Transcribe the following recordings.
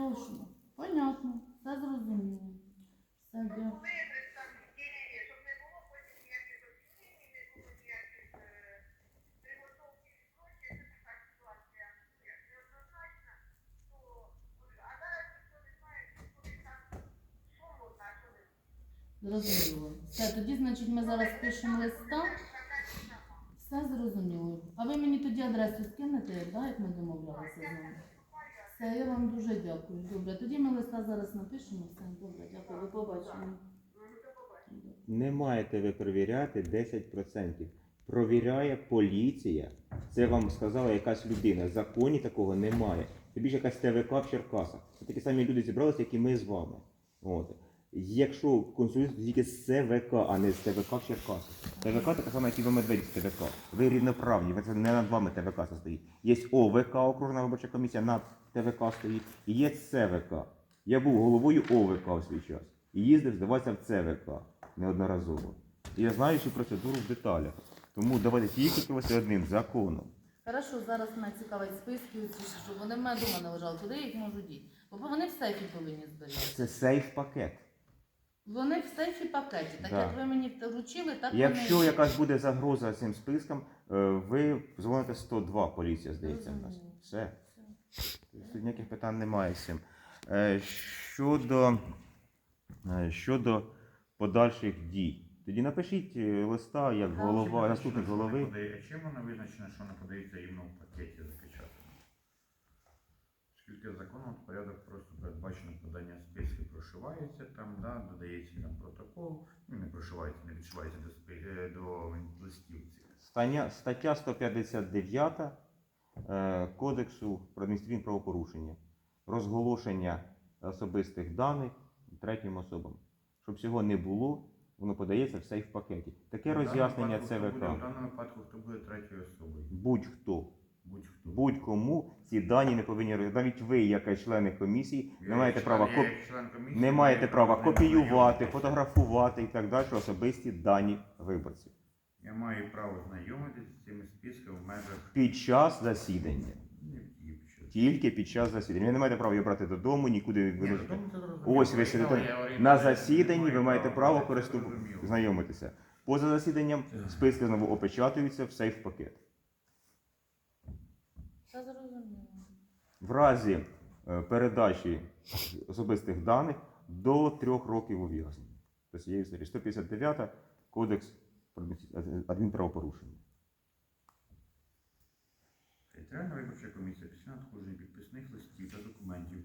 Що? Понятно, все зрозуміло. Все, дякую. Зрозуміло. Все, тоді, значить, ми зараз пишемо листа. Все зрозуміло. А ви мені тоді адресу скинете, да, як ми домовлялися з вами? Все, я вам дуже дякую. Добре, тоді ми листа зараз напишемо. Все, добре, дякую. До побачення. Не маєте ви перевіряти 10%. Провіряє поліція. Це вам сказала якась людина. В законі такого немає. Тобі більше якась ТВК в Черкасах. Це такі самі люди зібралися, як і ми з вами. От. Якщо консультуєте тільки з ЦВК, а не з ТВК в Черкасах. ТВК така сама, як і медведь з ТВК. Ви рівноправні, ви це не над вами ТВК стоїть. Є ОВК, окружна виборча комісія, над ТВК стоїть, і є ЦВК. Я був головою ОВК у свій час. І їздив здаватися в ЦВК неодноразово. І я знаю всю процедуру в деталях. Тому давайте тільки керуватися одним законом. Хорошо, зараз мене цікавить списки, щоб вони в мене дома не лежали. Куди я їх можу діти? Бо вони в сейфі повинні зберігати. Це сейф пакет. Вони в сейфі пакеті. Так Да. як ви мені вручили, так Якщо вони. якась буде загроза цим спискам, е, ви дзвоните 102, поліція здається в нас. Розумію. Все. Тут ніяких питань немає з цим. Е, Щодо, е, щодо подальших дій. Тоді напишіть е, листа як голова, заступник голови. А чим воно визначено, що не подається іменно в пакеті запечатано? Оскільки законом порядок просто передбачено подання списків прошивається там, да, додається там протокол, ну не прошивається, не відшивається до, спи- е, до листів цих. Стання- Стаття 159 е, Кодексу про адміністративні правопорушення. Розголошення особистих даних третім особам. Щоб цього не було, воно подається в пакеті. Таке В роз'яснення буде- В даному випадку хто буде третьою особою? Будь-хто. Будь-кому ці дані не повинні роз- навіть ви, як члени комісії, не маєте права коп... не маєте права копіювати, фотографувати і так далі особисті дані виборців Я маю право знайомитися з цими списками в межах під час засідання. Тільки під час засідання. Ви не маєте права його брати додому, нікуди це зрозуміло. Ось ви сидите на засіданні, ви маєте право користуватися, знайомитися. Поза засіданням списки знову опечатуються в сейф пакет. Все зрозуміло. В разі е, передачі особистих даних до трьох років ув'язнення. Тобто є історія 159 Кодекс про адмінправопорушення. Територіальна виборча комісія після надходження підписних листів та документів,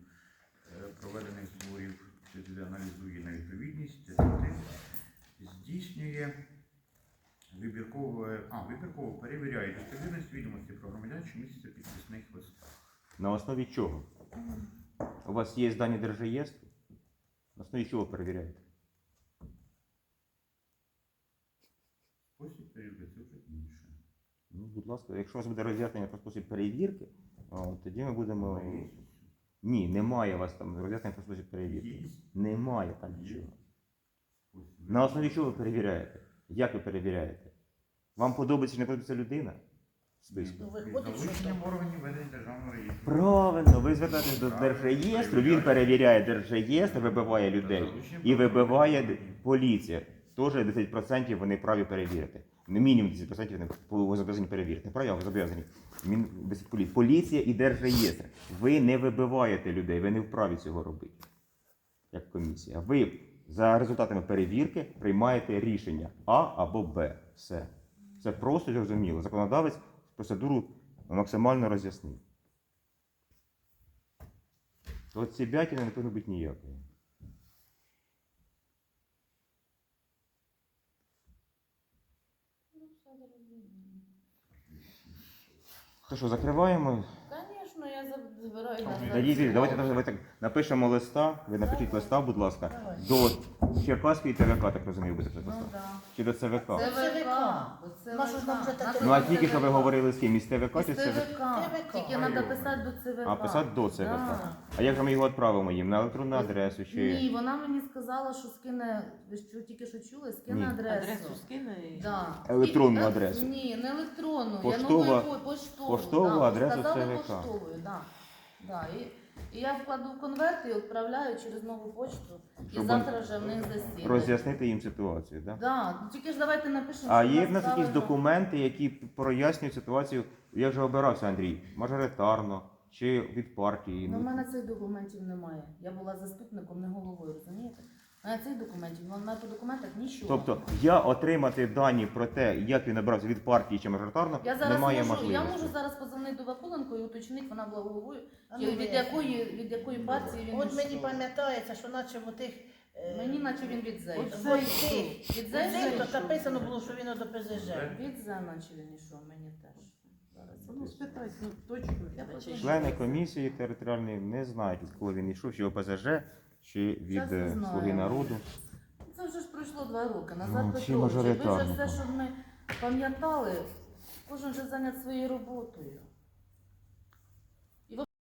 е, проведених зборів для аналізу на відповідність, здійснює вибірково, а, вибірково перевіряє достовірність відомості про громадян, що містяться підписних листах. На основі чого? У вас є дані Держреєстру? На основі чого перевіряєте? Спосіб перевірки це вже інше. Ну, будь ласка, якщо у вас буде роз'яснення про спосіб перевірки, о, тоді ми будемо. Є. Ні, немає у вас там роз'яснення про спосіб перевірки. Є. Немає там нічого. Спосіб. На основі чого ви перевіряєте? Як ви перевіряєте? Вам подобається чи не подобається людина? В списку. Ну, виходить, що залученням органів ведення державного реєстру. Правильно, ви звертаєтесь до Держреєстру, він перевіряє Держреєстр, вибиває людей. І вибиває поліція. Теж 10% вони праві перевірити. Не мінімум 10% вони по- зобов'язані перевірити. Праві, а ви зобов'язані. Мін- полі- Поліція і Держреєстр. Ви не вибиваєте людей, ви не вправі цього робити. Як комісія. Ви за результатами перевірки приймаєте рішення А або Б. Все. Це просто зрозуміло. Законодавець процедуру максимально роз'яснив. От ці бятіни не повинно бути ніякої. Що, закриваємо? Ви- давайте давайте напишемо листа. Ви напишіть листа, будь ласка, Давай. до Черкаської ТВК, так розумію, буде писати Ну, листа. да. Чи до ЦВК? Це ЦВК. ВК. Це ж нам вже таке? Ну а тільки що ви говорили з ким? Із ТВК чи з ЦВК? Тільки треба писати до ЦВК. А писати до ЦВК. Да. А як же ми його відправимо їм? На електронну адресу чи. Ні, вона мені сказала, що скине, ви що тільки що чули, скине Ні. адресу. Адресу скине Да. Електронну е, адресу. Ні, не електронну. Поштова- я новою поштову. поштову да, адресу ЦВК. поштовою, да. Да. І І я вкладу в конверт і відправляю через нову почту. І Щоб завтра вже в них засідання. Роз'яснити їм ситуацію, так? Да? Да, ну тільки ж давайте напишемо. А що є в нас якісь правильно- документи, які прояснюють ситуацію. Я вже обирався, Андрій, мажоритарно чи від партії. Ну, в мене цих документів немає. Я була заступником, не головою, розумієте? Мене цих документів, в мене по документах нічого. Тобто я отримати дані про те, як він обирався від партії чи мажоритарно, я зараз немає можу, можливості. я можу зараз позвонити до Вакуленко і уточнити, вона була головою, ну, від якої від якої партії він От мені пам'ятається, що наче в тих... е, Мені наче він від ЗЕЙ. Від ЗЕЙ то написано було, що він до ПЗЖ. Від ЗЕ наче він йшов, мені теж. Зараз. Ну, спитайте, ну, точно. Послухаю. Члени комісії територіальної не знають, кого він йшов, чи ОПЗЖ, чи від е. Слуги народу. Це вже ж пройшло два роки. Назад Ну, Петрович, чи якби вже все, що ми пам'ятали, кожен вже зайнят своєю роботою.